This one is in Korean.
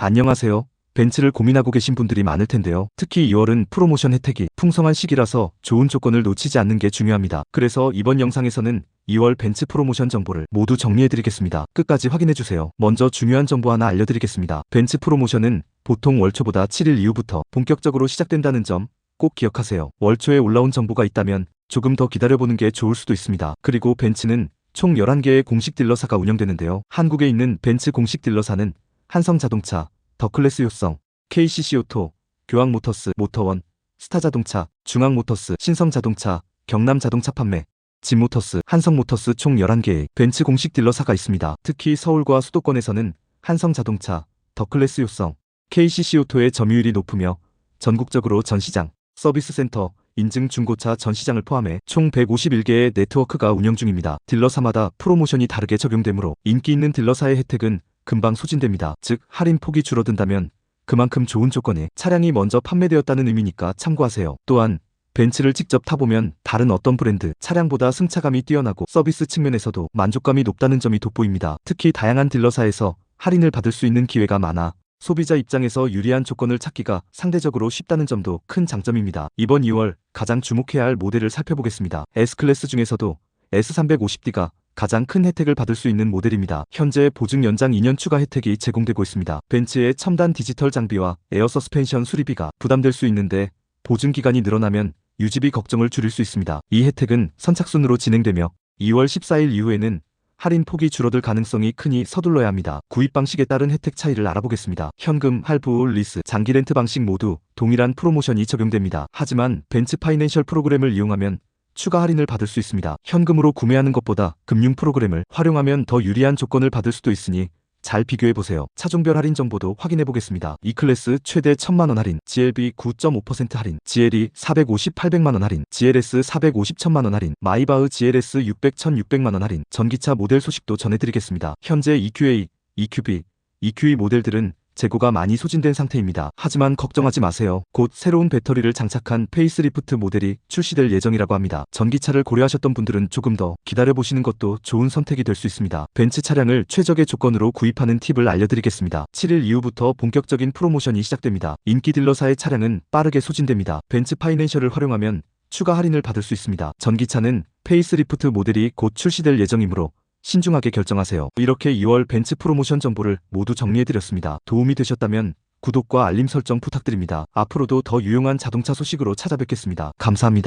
안녕하세요. 벤츠를 고민하고 계신 분들이 많을 텐데요. 특히 2월은 프로모션 혜택이 풍성한 시기라서 좋은 조건을 놓치지 않는 게 중요합니다. 그래서 이번 영상에서는 2월 벤츠 프로모션 정보를 모두 정리해드리겠습니다. 끝까지 확인해주세요. 먼저 중요한 정보 하나 알려드리겠습니다. 벤츠 프로모션은 보통 월초보다 7일 이후부터 본격적으로 시작된다는 점 꼭 기억하세요. 월초에 올라온 정보가 있다면 조금 더 기다려보는 게 좋을 수도 있습니다. 그리고 벤츠는 총 11개의 공식 딜러사가 운영되는데요. 한국에 있는 벤츠 공식 딜러사는 한성자동차, 더클래스 효성, KCC 오토, 교황모터스, 모터원, 스타자동차, 중앙모터스, 신성자동차, 경남자동차 판매, 진모터스, 한성모터스 총 11개의 벤츠 공식 딜러사가 있습니다. 특히 서울과 수도권에서는 한성자동차, 더클래스 효성, KCC 오토의 점유율이 높으며 전국적으로 전시장, 서비스 센터, 인증 중고차 전시장을 포함해 총 151개의 네트워크가 운영 중입니다. 딜러사마다 프로모션이 다르게 적용되므로 인기 있는 딜러사의 혜택은 금방 소진됩니다. 즉 할인 폭이 줄어든다면 그만큼 좋은 조건에 차량이 먼저 판매되었다는 의미니까 참고하세요. 또한 벤츠를 직접 타보면 다른 어떤 브랜드 차량보다 승차감이 뛰어나고 서비스 측면에서도 만족감이 높다는 점이 돋보입니다. 특히 다양한 딜러사에서 할인을 받을 수 있는 기회가 많아 소비자 입장에서 유리한 조건을 찾기가 상대적으로 쉽다는 점도 큰 장점입니다. 이번 2월 가장 주목해야 할 모델을 살펴보겠습니다. S클래스 중에서도 S350D가 가장 큰 혜택을 받을 수 있는 모델입니다. 현재 보증 연장 2년 추가 혜택이 제공되고 있습니다. 벤츠의 첨단 디지털 장비와 에어 서스펜션 수리비가 부담될 수 있는데 보증 기간이 늘어나면 유지비 걱정을 줄일 수 있습니다. 이 혜택은 선착순으로 진행되며 2월 14일 이후에는 할인 폭이 줄어들 가능성이 크니 서둘러야 합니다. 구입 방식에 따른 혜택 차이를 알아보겠습니다. 현금, 할부, 리스, 장기 렌트 방식 모두 동일한 프로모션이 적용됩니다. 하지만 벤츠 파이낸셜 프로그램을 이용하면 추가 할인을 받을 수 있습니다. 현금으로 구매하는 것보다 금융 프로그램을 활용하면 더 유리한 조건을 받을 수도 있으니 잘 비교해 보세요. 차종별 할인 정보도 확인해 보겠습니다. E클래스 최대 1000만 원 할인, GLB 9.5% 할인, GLE 450 800만 원 할인, GLS 450 1000만 원 할인, 마이바흐 GLS 600 1600만 원 할인. 전기차 모델 소식도 전해드리겠습니다. 현재 EQA, EQB, EQE 모델들은 재고가 많이 소진된 상태입니다. 하지만 걱정하지 마세요. 곧 새로운 배터리를 장착한 페이스리프트 모델이 출시될 예정이라고 합니다. 전기차를 고려하셨던 분들은 조금 더 기다려보시는 것도 좋은 선택이 될 수 있습니다. 벤츠 차량을 최적의 조건으로 구입하는 팁을 알려드리겠습니다. 7일 이후부터 본격적인 프로모션이 시작됩니다. 인기 딜러사의 차량은 빠르게 소진됩니다. 벤츠 파이낸셜을 활용하면 추가 할인을 받을 수 있습니다. 전기차는 페이스리프트 모델이 곧 출시될 예정이므로 신중하게 결정하세요. 이렇게 2월 벤츠 프로모션 정보를 모두 정리해드렸습니다. 도움이 되셨다면 구독과 알림 설정 부탁드립니다. 앞으로도 더 유용한 자동차 소식으로 찾아뵙겠습니다. 감사합니다.